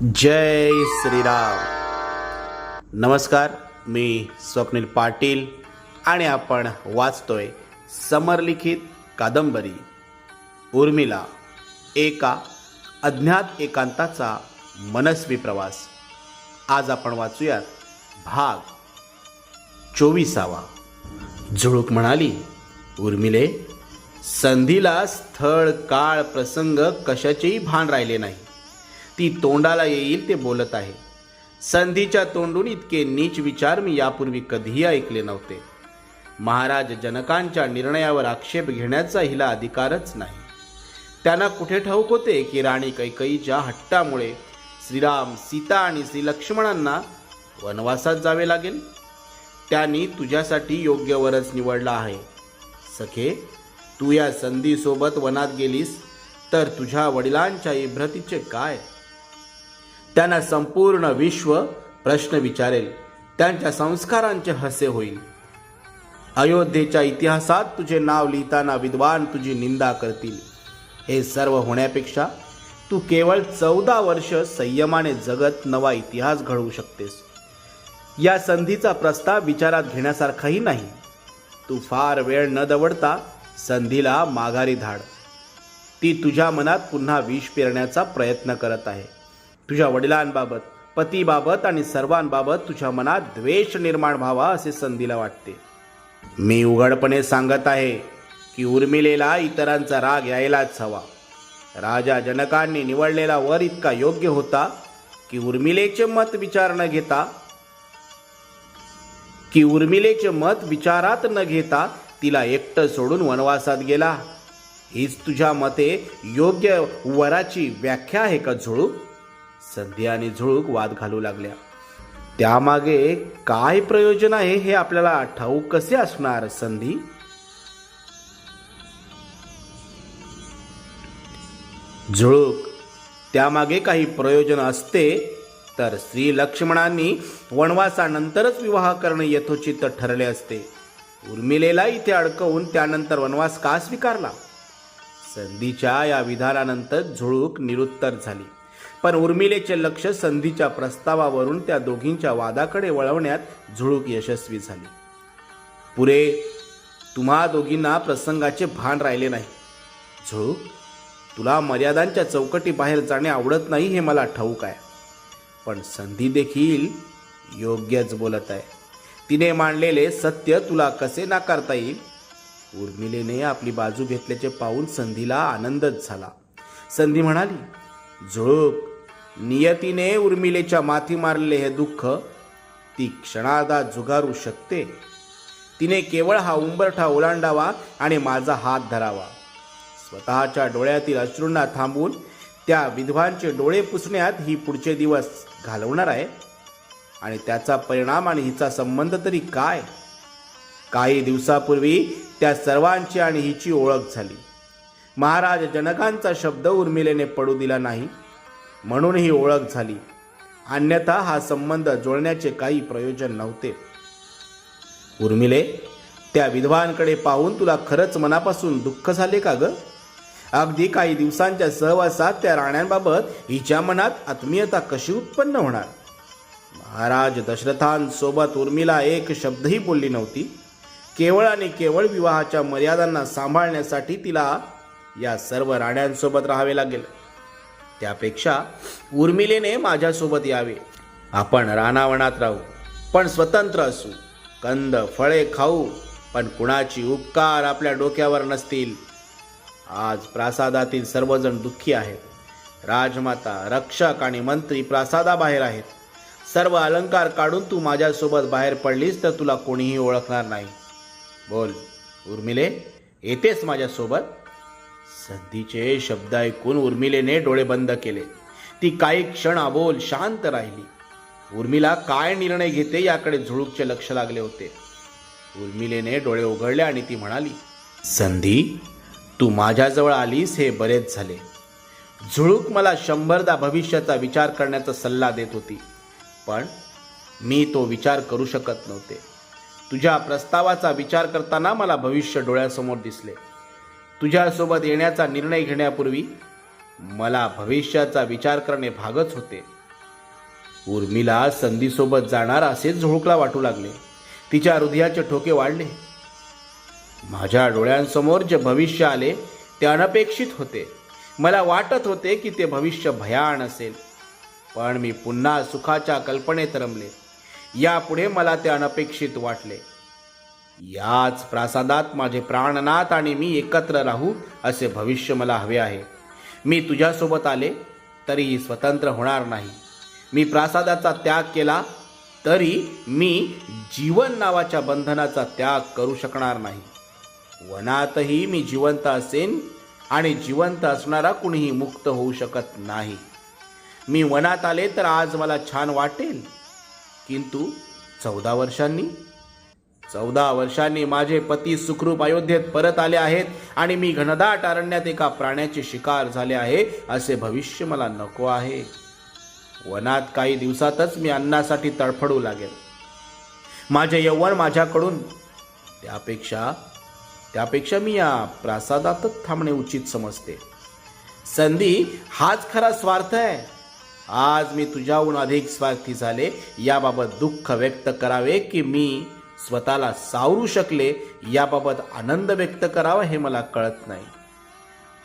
जय श्रीराम. नमस्कार मी स्वप्नील पाटील आणि आपण वाचतोय समरलिखित कादंबरी उर्मिला एका अज्ञात एकांताचा मनस्वी प्रवास. आज आपण वाचूयात भाग चोवीसावा. झुळूक म्हणाली उर्मिले संधीला स्थळ काळ प्रसंग कशाचेही भान राहिले नाही. ती तोंडाला येईल ते बोलत आहे. संधीच्या तोंडून इतके नीच विचार मी यापूर्वी कधीही ऐकले नव्हते. महाराज जनकांच्या निर्णयावर आक्षेप घेण्याचा हिला अधिकारच नाही. त्यांना कुठे ठाऊक होते की राणी कैकईच्या हट्टामुळे श्रीराम सीता आणि श्री लक्ष्मणांना वनवासात जावे लागेल? त्यांनी तुझ्यासाठी योग्य वरच निवडला आहे. सखे तू या संधीसोबत वनात गेलीस तर तुझ्या वडिलांच्या इभ्रतीचे काय? त्यांना संपूर्ण विश्व प्रश्न विचारेल. त्यांच्या संस्कारांचे हसे होईल. अयोध्येच्या इतिहासात तुझे नाव लिहिताना विद्वान तुझी निंदा करतील. हे सर्व होण्यापेक्षा तू केवळ चौदा वर्ष संयमाने जगत नवा इतिहास घडवू शकतेस. या संधीचा प्रस्ताव विचारात घेण्यासारखाही नाही. तू फार वेळ न दवडता संधीला माघारी धाड. ती तुझ्या मनात पुन्हा विष पेरण्याचा प्रयत्न करत आहे. तुझ्या वडिलांबाबत पतीबाबत आणि सर्वांबाबत तुझ्या मनात द्वेष निर्माण व्हावा असे संधीला वाटते. मी उघडपणे सांगत आहे की उर्मिलेला इतरांचा राग यायलाच हवा. राजा जनकांनी निवडलेला वर इतका योग्य होता की उर्मिलेचे मत विचार न घेता की उर्मिलेचे मत विचारात न घेता तिला एकटं सोडून वनवासात गेला. हीच तुझ्या मते योग्य वराची व्याख्या आहे का झुळूक संधी आणि झुळूक वाद घालू लागल्या. त्यामागे काय प्रयोजन आहे हे आपल्याला ठाऊक कसे असणार संधी? झुळूक. त्यामागे काही प्रयोजन असते तर श्री लक्ष्मणांनी वनवासानंतरच विवाह करणे यथोचित ठरले असते. उर्मिलेला इथे अडकवून त्यानंतर वनवास का स्वीकारला? संधीच्या या विधानानंतर झुळूक निरुत्तर झाली. पण उर्मिलेचे लक्ष संधीच्या प्रस्तावावरून त्या दोघींच्या वादाकडे वळवण्यात झुळूक यशस्वी झाली. पुरे तुम्हा दोघींना प्रसंगाचे भान राहिले नाही. झुळूक तुला मर्यादांच्या चौकटी बाहेर जाणे आवडत नाही हे मला ठाऊक आहे. पण संधी देखील योग्यच बोलत आहे. तिने मांडलेले सत्य तुला कसे नाकारता येईल? उर्मिलेने आपली बाजू घेतल्याचे पाहून संधीला आनंदच झाला. संधी म्हणाली झुळूक नियतीने उर्मिलेच्या माथी मारलेले हे दुःख ती क्षणादा जुगारू शकते. तिने केवळ हा उंबरठा ओलांडावा आणि माझा हात धरावा. स्वतःच्या डोळ्यातील अश्रूंना थांबून त्या विधवांचे डोळे पुसण्यात ही पुढचे दिवस घालवणार आहे. आणि त्याचा परिणाम आणि हिचा संबंध तरी काय? काही दिवसापूर्वी त्या सर्वांची आणि हिची ओळख झाली. महाराज जनकांचा शब्द उर्मिलेने पडू दिला नाही. म्हणून ही ओळख झाली. अन्यथा हा संबंध जुळण्याचे काही प्रयोजन नव्हते. उर्मिले त्या विधवांकडे पाहून तुला खरंच मनापासून दुःख झाले का ग? अगदी काही दिवसांच्या सहवासात त्या राण्यांबाबत हिच्या मनात आत्मीयता कशी उत्पन्न होणार? महाराज दशरथांसोबत उर्मिला एक शब्दही बोलली नव्हती. केवळ आणि केवळ विवाहाच्या मर्यादांना सांभाळण्यासाठी तिला या सर्व राण्यांसोबत राहावे लागेल. त्यापेक्षा उर्मिलेने माझ्यासोबत यावे. आपण रानावनात राहू पण स्वतंत्र असू. कंद फळे खाऊ पण कुणाची उपकार आपल्या डोक्यावर नसतील. आज प्रासादातील सर्वजण दुःखी आहेत. राजमाता रक्षक आणि मंत्री प्रासादाबाहेर आहेत. सर्व अलंकार काढून तू माझ्यासोबत बाहेर पडलीस तर तुला कोणीही ओळखणार नाही. बोल उर्मिले येतेस माझ्यासोबत? संधीचे शब्द ऐकून उर्मिलेने डोळे बंद केले. ती काही क्षण अबोल शांत राहिली. उर्मिला काय निर्णय घेते याकडे झुळूकचे लक्ष लागले होते. उर्मिलेने डोळे उघडले आणि ती म्हणाली संधी तू माझ्याजवळ आलीस हे बरेच झाले. झुळूक मला शंभरदा भविष्याचा विचार करण्याचा सल्ला देत होती पण मी तो विचार करू शकत नव्हते. तुझ्या प्रस्तावाचा विचार करताना मला भविष्य डोळ्यासमोर दिसले. तुझ्यासोबत येण्याचा निर्णय घेण्यापूर्वी मला भविष्याचा विचार करणे भागच होते. उर्मिला संधीसोबत जाणार असेच झुळूकला वाटू लागले. तिच्या हृदयाचे ठोके वाढले. माझ्या डोळ्यांसमोर जे भविष्य आले ते अनपेक्षित होते. मला वाटत होते की ते भविष्य भयान असेल. पण मी पुन्हा सुखाच्या कल्पनेत रमले. यापुढे मला ते अनपेक्षित वाटले. याच प्रासादात माझे प्राणनाथ आणि मी एकत्र राहू असे भविष्य मला हवे आहे. मी तुझ्यासोबत आले तरीही स्वतंत्र होणार नाही. मी प्रासादाचा त्याग केला तरी मी जीवन नावाच्या बंधनाचा त्याग करू शकणार नाही. वनातही मी जिवंत असेन आणि जिवंत असणारा कुणीही मुक्त होऊ शकत नाही. मी वनात आले तर आज मला छान वाटेल. किंतु चौदा वर्षांनी चौदा वर्षांनी माझे पती सुखरूप अयोध्येत परत आले आहेत आणि मी घनदाट अरण्यात एका प्राण्याचे शिकार झाले आहे असे भविष्य मला नको आहे. वनात काही दिवसातच मी अन्नासाठी तडफडू लागेल माझे यौवन माझ्याकडून त्यापेक्षा त्यापेक्षा मी या प्रासादातच थांबणे उचित समजते. संधी हाच खरा स्वार्थ आहे. आज मी तुझ्याहून अधिक स्वार्थी झाले. याबाबत दुःख व्यक्त करावे की मी स्वतःला सावरू शकले याबाबत आनंद व्यक्त करावा हे मला कळत नाही.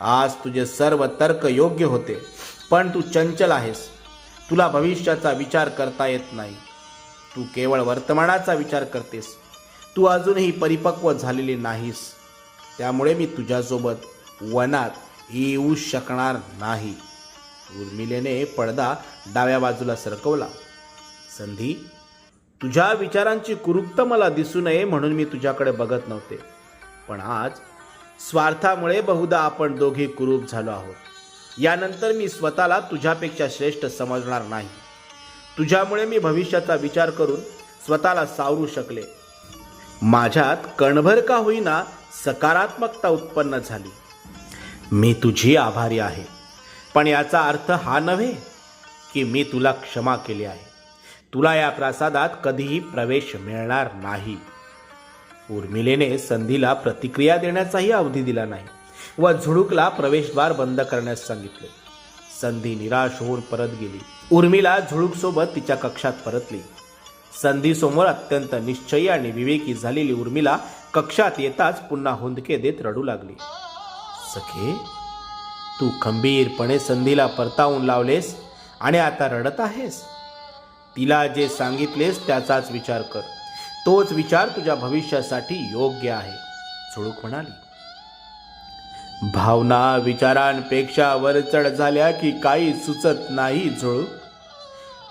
आज तुझे सर्व तर्क योग्य होते पण तू चंचल आहेस. तुला भविष्याचा विचार करता येत नाही. तू केवळ वर्तमानाचा विचार करतेस. तू अजूनही परिपक्व झालेली नाहीस. त्यामुळे मी तुझ्यासोबत वनात येऊ शकणार नाही. उर्मिलेने पडदा डाव्या बाजूला सरकवला. संधी? तुझ्या विचारांची कुरुक्त मला दिसू नये म्हणून मी तुझ्याकडे बघत नव्हते. पण आज स्वार्थामुळे बहुधा आपण दोघे कुरूप झालो आहोत. यानंतर मी स्वतःला तुझ्यापेक्षा श्रेष्ठ समजणार नाही. तुझ्यामुळे मी भविष्याचा विचार करून स्वतःला सावरू शकले. माझ्यात कणभर का होईना सकारात्मकता उत्पन्न झाली. मी तुझी आभारी आहे. पण याचा अर्थ हा नव्हे की मी तुला क्षमा केली आहे. तुला या प्रासादात कधीही प्रवेश मिळणार नाही. उर्मिलेने संधीला प्रतिक्रिया देण्याचाही अवधी दिला नाही व झुडूकला प्रवेशद्वार बंद करण्यास सांगितले. संधी निराश होऊन परत गेली. उर्मिला झुडूकसोबत तिच्या कक्षात परतली. संधीसमोर अत्यंत निश्चयी आणि विवेकी झालेली उर्मिला कक्षात येताच पुन्हा हुंदके देत रडू लागली. सखे तू खंबीरपणे संधीला परतावून लावलेस आणि आता रडत आहेस? तिला जे सांगितलेस त्याचाच विचार कर. तोच विचार तुझ्या भविष्यासाठी योग्य आहे. झुळूक म्हणाली. भावना विचारांपेक्षा वरचढ झाल्या की काही सुचत नाही झुळूक.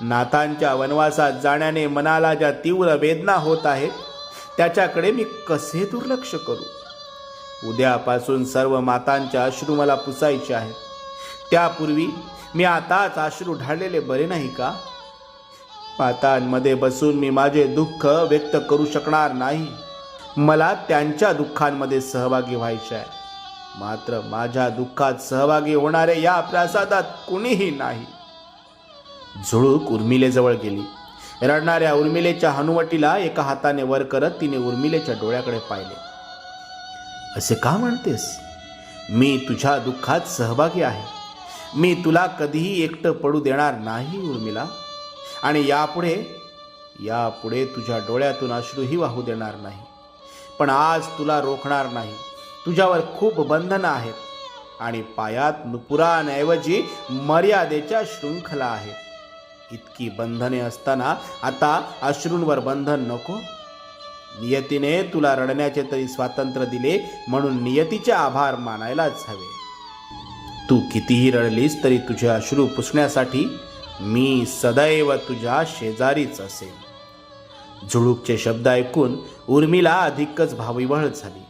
नाथांच्या वनवासात जाण्याने मनाला ज्या तीव्र वेदना होत आहेत त्याच्याकडे मी कसे दुर्लक्ष करू? उद्यापासून सर्व मातांच्या अश्रू मला पुसायचे आहेत. त्यापूर्वी मी आताच अश्रू ढाळलेले बरे नाही का? मातांमध्ये बसून मी माझे दुःख व्यक्त करू शकणार नाही. मला त्यांच्या दुःखांमध्ये सहभागी व्हायचे आहे मात्र माझ्या दुःखात सहभागी होणारे या प्रासादात कुणीही नाही. झुळूक उर्मिलेजवळ गेली. रडणाऱ्या उर्मिलेच्या हनुवटीला एका हाताने वर करत तिने उर्मिलेच्या डोळ्याकडे पाहिले. असे का म्हणतेस? मी तुझ्या दुःखात सहभागी आहे. मी तुला कधीही एकटं पडू देणार नाही उर्मिला. आणि यापुढे यापुढे तुझ्या डोळ्यातून अश्रूही वाहू देणार नाही. पण आज तुला रोखणार नाही. तुझ्यावर खूप बंधनं आहेत आणि पायात नुपुरांऐवजी मर्यादेच्या शृंखला आहेत. इतकी बंधने असताना आता अश्रूंवर बंधन नको. नियतीने तुला रडण्याचे तरी स्वातंत्र्य दिले म्हणून नियतीचे आभार मानायलाच हवे. तू कितीही रडलीस तरी तुझे अश्रू पुसण्यासाठी मी सदैव तुझ्या शेजारीच असेल झुळूकचे शब्द ऐकून उर्मिला अधिकच भाविवळ झाली.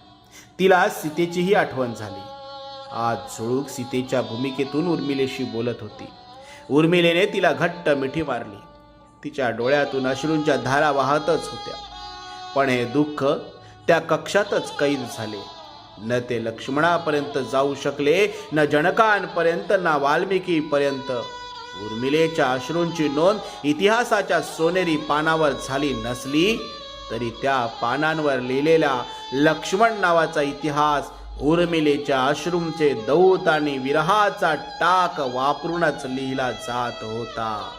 तिला सीतेचीही आठवण झाली. आज झुळूक सीतेच्या भूमिकेतून उर्मिलेशी बोलत होती. उर्मिलेने तिला घट्ट मिठी मारली. तिच्या डोळ्यातून अश्रूंच्या धारा वाहतच होत्या. पण हे दुःख त्या कक्षातच कैद झाले. न ते लक्ष्मणापर्यंत जाऊ शकले न जनकांपर्यंत ना वाल्मिकीपर्यंत. उर्मिलेच्या अश्रूंची नोंद इतिहासाच्या सोनेरी पानावर झाली नसली तरी त्या पानांवर लिहिलेला लक्ष्मण नावाचा इतिहास उर्मिलेच्या अश्रूंचे दौत आणि विरहाचा टाक वापरूनच लिहिला जात होता.